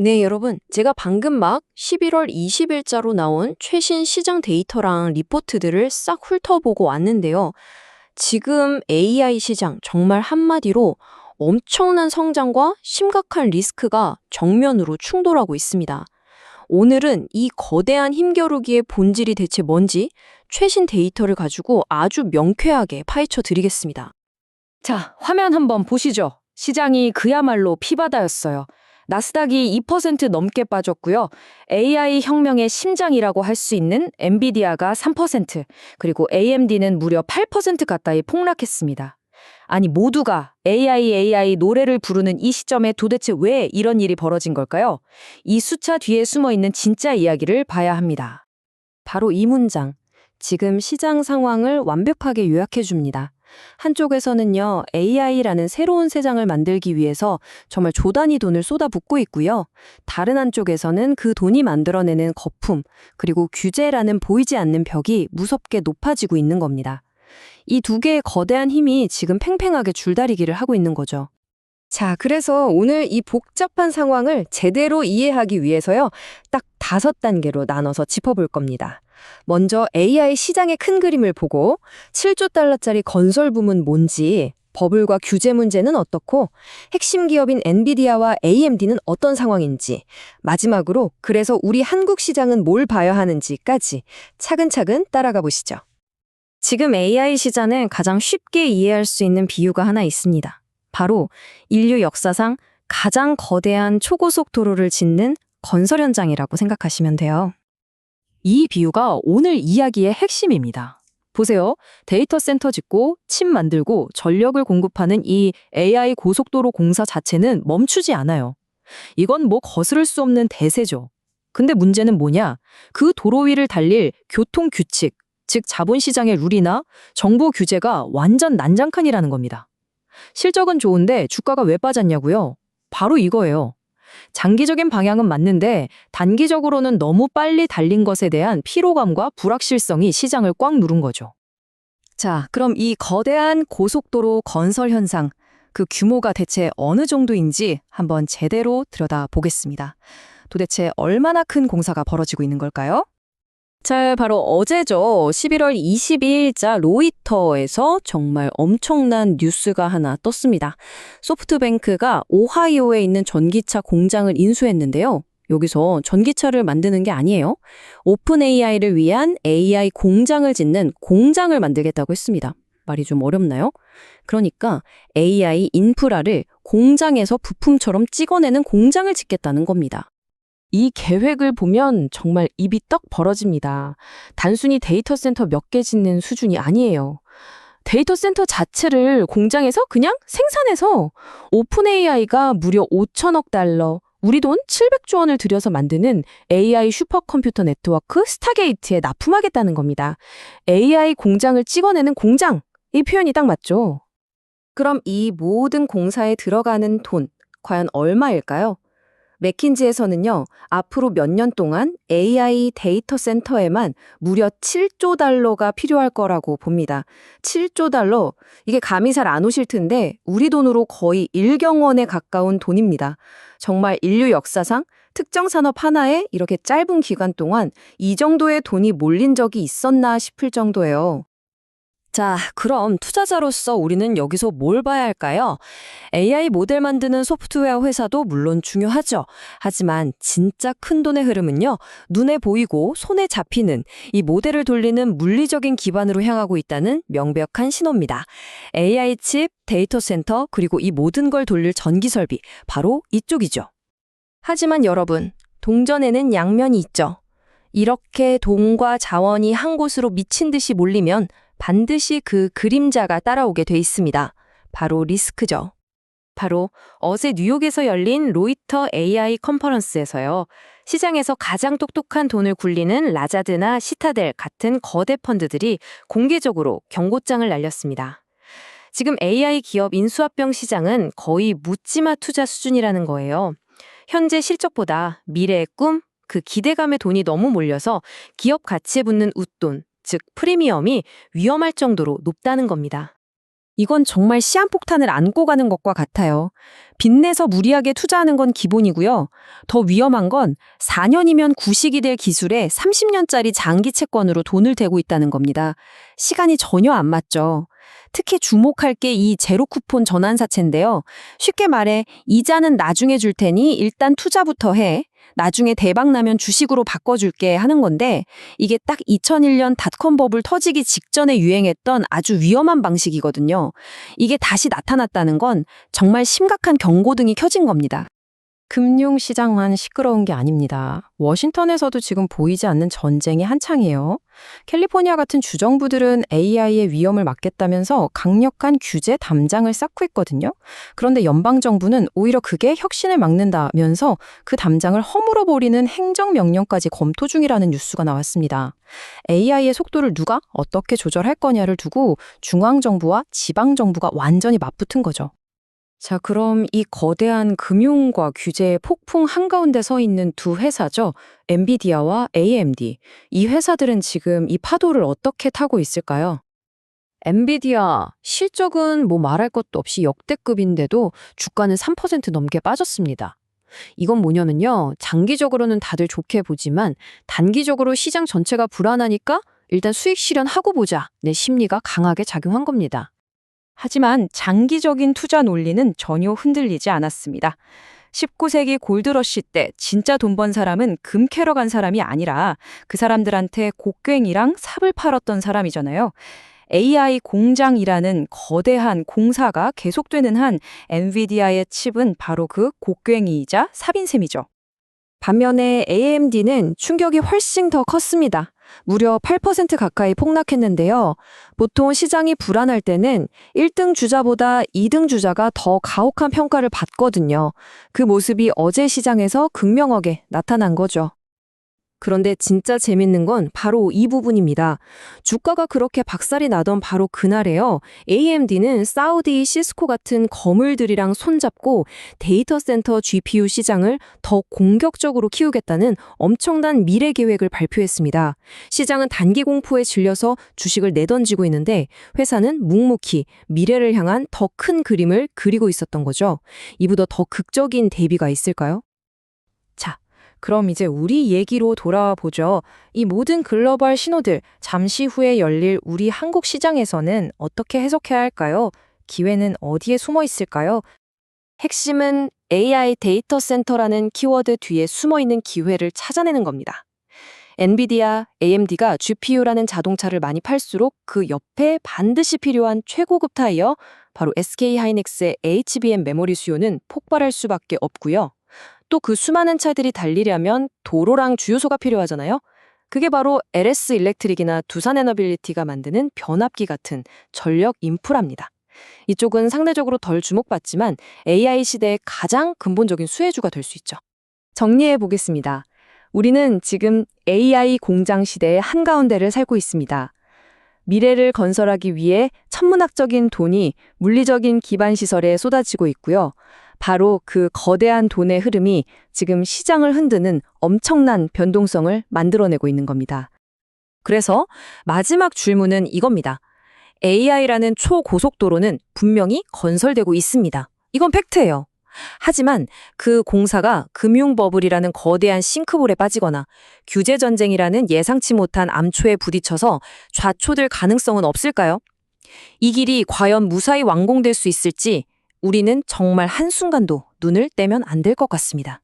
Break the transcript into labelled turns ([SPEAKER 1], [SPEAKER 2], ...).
[SPEAKER 1] 네, 여러분. 제가 방금 막 11월 20일자로 나온 최신 시장 데이터랑 리포트들을 싹 훑어보고 왔는데요. 지금 AI 시장 정말 한마디로 엄청난 성장과 심각한 리스크가 정면으로 충돌하고 있습니다. 오늘은 이 거대한 힘겨루기의 본질이 대체 뭔지 최신 데이터를 가지고 아주 명쾌하게 파헤쳐 드리겠습니다.
[SPEAKER 2] 자, 화면 한번 보시죠. 시장이 그야말로 피바다였어요. 나스닥이 2% 넘게 빠졌고요. AI 혁명의 심장이라고 할 수 있는 엔비디아가 3%, 그리고 AMD는 무려 8% 가까이 폭락했습니다. 아니, 모두가 AI, AI 노래를 부르는 이 시점에 도대체 왜 이런 일이 벌어진 걸까요? 이 숫자 뒤에 숨어 있는 진짜 이야기를 봐야 합니다.
[SPEAKER 1] 바로 이 문장. 지금 시장 상황을 완벽하게 요약해 줍니다. 한쪽에서는요, AI라는 새로운 세상을 만들기 위해서 정말 조단위 돈을 쏟아붓고 있고요. 다른 한쪽에서는 그 돈이 만들어내는 거품, 그리고 규제라는 보이지 않는 벽이 무섭게 높아지고 있는 겁니다. 이 두 개의 거대한 힘이 지금 팽팽하게 줄다리기를 하고 있는 거죠. 자, 그래서 오늘 이 복잡한 상황을 제대로 이해하기 위해서요, 딱 다섯 단계로 나눠서 짚어볼 겁니다. 먼저 AI 시장의 큰 그림을 보고 7조 달러짜리 건설 부문 뭔지, 버블과 규제 문제는 어떻고, 핵심 기업인 엔비디아와 AMD는 어떤 상황인지, 마지막으로 그래서 우리 한국 시장은 뭘 봐야 하는지까지 차근차근 따라가 보시죠. 지금 AI 시장은 가장 쉽게 이해할 수 있는 비유가 하나 있습니다. 바로 인류 역사상 가장 거대한 초고속 도로를 짓는 건설 현장이라고 생각하시면 돼요.
[SPEAKER 2] 이 비유가 오늘 이야기의 핵심입니다. 보세요. 데이터 센터 짓고 칩 만들고 전력을 공급하는 이 AI 고속도로 공사 자체는 멈추지 않아요. 이건 뭐 거스를 수 없는 대세죠. 근데 문제는 뭐냐? 그 도로 위를 달릴 교통 규칙, 즉 자본시장의 룰이나 정보 규제가 완전 난장칸이라는 겁니다. 실적은 좋은데 주가가 왜 빠졌냐고요? 바로 이거예요. 장기적인 방향은 맞는데 단기적으로는 너무 빨리 달린 것에 대한 피로감과 불확실성이 시장을 꽉 누른 거죠. 자, 그럼 이 거대한 고속도로 건설 현상, 그 규모가 대체 어느 정도인지 한번 제대로 들여다보겠습니다. 도대체 얼마나 큰 공사가 벌어지고 있는 걸까요?
[SPEAKER 1] 자, 바로 어제죠. 11월 22일자 로이터에서 정말 엄청난 뉴스가 하나 떴습니다. 소프트뱅크가 오하이오에 있는 전기차 공장을 인수했는데요. 여기서 전기차를 만드는 게 아니에요. 오픈 AI를 위한 AI 공장을 짓는 공장을 만들겠다고 했습니다. 말이 좀 어렵나요? 그러니까 AI 인프라를 공장에서 부품처럼 찍어내는 공장을 짓겠다는 겁니다.
[SPEAKER 2] 이 계획을 보면 정말 입이 떡 벌어집니다. 단순히 데이터 센터 몇 개 짓는 수준이 아니에요. 데이터 센터 자체를 공장에서 그냥 생산해서 오픈 AI가 무려 5천억 달러, 우리 돈 700조 원을 들여서 만드는 AI 슈퍼컴퓨터 네트워크 스타게이트에 납품하겠다는 겁니다. AI 공장을 찍어내는 공장! 이 표현이 딱 맞죠?
[SPEAKER 1] 그럼 이 모든 공사에 들어가는 돈, 과연 얼마일까요? 맥킨지에서는요, 앞으로 몇 년 동안 AI 데이터 센터에만 무려 7조 달러가 필요할 거라고 봅니다. 7조 달러, 이게 감이 잘 안 오실 텐데, 우리 돈으로 거의 1경원에 가까운 돈입니다. 정말 인류 역사상 특정 산업 하나에 이렇게 짧은 기간 동안 이 정도의 돈이 몰린 적이 있었나 싶을 정도예요. 자, 그럼 투자자로서 우리는 여기서 뭘 봐야 할까요? AI 모델 만드는 소프트웨어 회사도 물론 중요하죠. 하지만 진짜 큰 돈의 흐름은요, 눈에 보이고 손에 잡히는 이 모델을 돌리는 물리적인 기반으로 향하고 있다는 명백한 신호입니다. AI 칩, 데이터 센터, 그리고 이 모든 걸 돌릴 전기 설비, 바로 이쪽이죠. 하지만 여러분, 동전에는 양면이 있죠. 이렇게 돈과 자원이 한 곳으로 미친 듯이 몰리면 반드시 그 그림자가 따라오게 돼 있습니다. 바로 리스크죠. 바로 어제 뉴욕에서 열린 로이터 AI 컨퍼런스에서요. 시장에서 가장 똑똑한 돈을 굴리는 라자드나 시타델 같은 거대 펀드들이 공개적으로 경고장을 날렸습니다. 지금 AI 기업 인수합병 시장은 거의 묻지마 투자 수준이라는 거예요. 현재 실적보다 미래의 꿈, 그 기대감에 돈이 너무 몰려서 기업 가치에 붙는 웃돈, 즉 프리미엄이 위험할 정도로 높다는 겁니다. 이건 정말 시한폭탄을 안고 가는 것과 같아요. 빚내서 무리하게 투자하는 건 기본이고요. 더 위험한 건 4년이면 구식이 될 기술에 30년짜리 장기 채권으로 돈을 대고 있다는 겁니다. 시간이 전혀 안 맞죠. 특히 주목할 게 이 제로 쿠폰 전환사채인데요. 쉽게 말해 이자는 나중에 줄 테니 일단 투자부터 해. 나중에 대박 나면 주식으로 바꿔줄게 하는 건데 이게 딱 2001년 닷컴 버블 터지기 직전에 유행했던 아주 위험한 방식이거든요. 이게 다시 나타났다는 건 정말 심각한 경고등이 켜진 겁니다. 금융시장만 시끄러운 게 아닙니다. 워싱턴에서도 지금 보이지 않는 전쟁이 한창이에요. 캘리포니아 같은 주정부들은 AI의 위험을 막겠다면서 강력한 규제 담장을 쌓고 있거든요. 그런데 연방정부는 오히려 그게 혁신을 막는다면서 그 담장을 허물어 버리는 행정명령까지 검토 중이라는 뉴스가 나왔습니다. AI의 속도를 누가 어떻게 조절할 거냐를 두고 중앙정부와 지방정부가 완전히 맞붙은 거죠. 자, 그럼 이 거대한 금융과 규제의 폭풍 한가운데 서 있는 두 회사죠. 엔비디아와 AMD. 이 회사들은 지금 이 파도를 어떻게 타고 있을까요? 엔비디아 실적은 뭐 말할 것도 없이 역대급인데도 주가는 3% 넘게 빠졌습니다. 이건 뭐냐면요. 장기적으로는 다들 좋게 보지만 단기적으로 시장 전체가 불안하니까 일단 수익 실현하고 보자. 내 심리가 강하게 작용한 겁니다. 하지만 장기적인 투자 논리는 전혀 흔들리지 않았습니다. 19세기 골드러시 때 진짜 돈 번 사람은 금 캐러 간 사람이 아니라 그 사람들한테 곡괭이랑 삽을 팔았던 사람이잖아요. AI 공장이라는 거대한 공사가 계속되는 한 엔비디아의 칩은 바로 그 곡괭이이자 삽인 셈이죠. 반면에 AMD는 충격이 훨씬 더 컸습니다. 무려 8% 가까이 폭락했는데요. 보통 시장이 불안할 때는 1등 주자보다 2등 주자가 더 가혹한 평가를 받거든요. 그 모습이 어제 시장에서 극명하게 나타난 거죠. 그런데 진짜 재밌는 건 바로 이 부분입니다. 주가가 그렇게 박살이 나던 바로 그날에요. AMD는 사우디 시스코 같은 거물들이랑 손잡고 데이터 센터 GPU 시장을 더 공격적으로 키우겠다는 엄청난 미래 계획을 발표했습니다. 시장은 단기 공포에 질려서 주식을 내던지고 있는데 회사는 묵묵히 미래를 향한 더 큰 그림을 그리고 있었던 거죠. 이보다 더 극적인 대비가 있을까요? 자, 그럼 이제 우리 얘기로 돌아와 보죠. 이 모든 글로벌 신호들 잠시 후에 열릴 우리 한국 시장에서는 어떻게 해석해야 할까요? 기회는 어디에 숨어 있을까요? 핵심은 AI 데이터 센터라는 키워드 뒤에 숨어 있는 기회를 찾아내는 겁니다. 엔비디아, AMD가 GPU라는 자동차를 많이 팔수록 그 옆에 반드시 필요한 최고급 타이어, 바로 SK 하이닉스의 HBM 메모리 수요는 폭발할 수밖에 없고요. 또 그 수많은 차들이 달리려면 도로랑 주유소가 필요하잖아요. 그게 바로 LS 일렉트릭이나 두산 에너빌리티가 만드는 변압기 같은 전력 인프라입니다. 이쪽은 상대적으로 덜 주목받지만 AI 시대의 가장 근본적인 수혜주가 될 수 있죠. 정리해 보겠습니다. 우리는 지금 AI 공장 시대의 한가운데를 살고 있습니다. 미래를 건설하기 위해 천문학적인 돈이 물리적인 기반 시설에 쏟아지고 있고요. 바로 그 거대한 돈의 흐름이 지금 시장을 흔드는 엄청난 변동성을 만들어내고 있는 겁니다. 그래서 마지막 질문은 이겁니다. AI라는 초고속도로는 분명히 건설되고 있습니다. 이건 팩트예요. 하지만 그 공사가 금융버블이라는 거대한 싱크볼에 빠지거나 규제전쟁이라는 예상치 못한 암초에 부딪혀서 좌초될 가능성은 없을까요? 이 길이 과연 무사히 완공될 수 있을지 우리는 정말 한순간도 눈을 떼면 안 될 것 같습니다.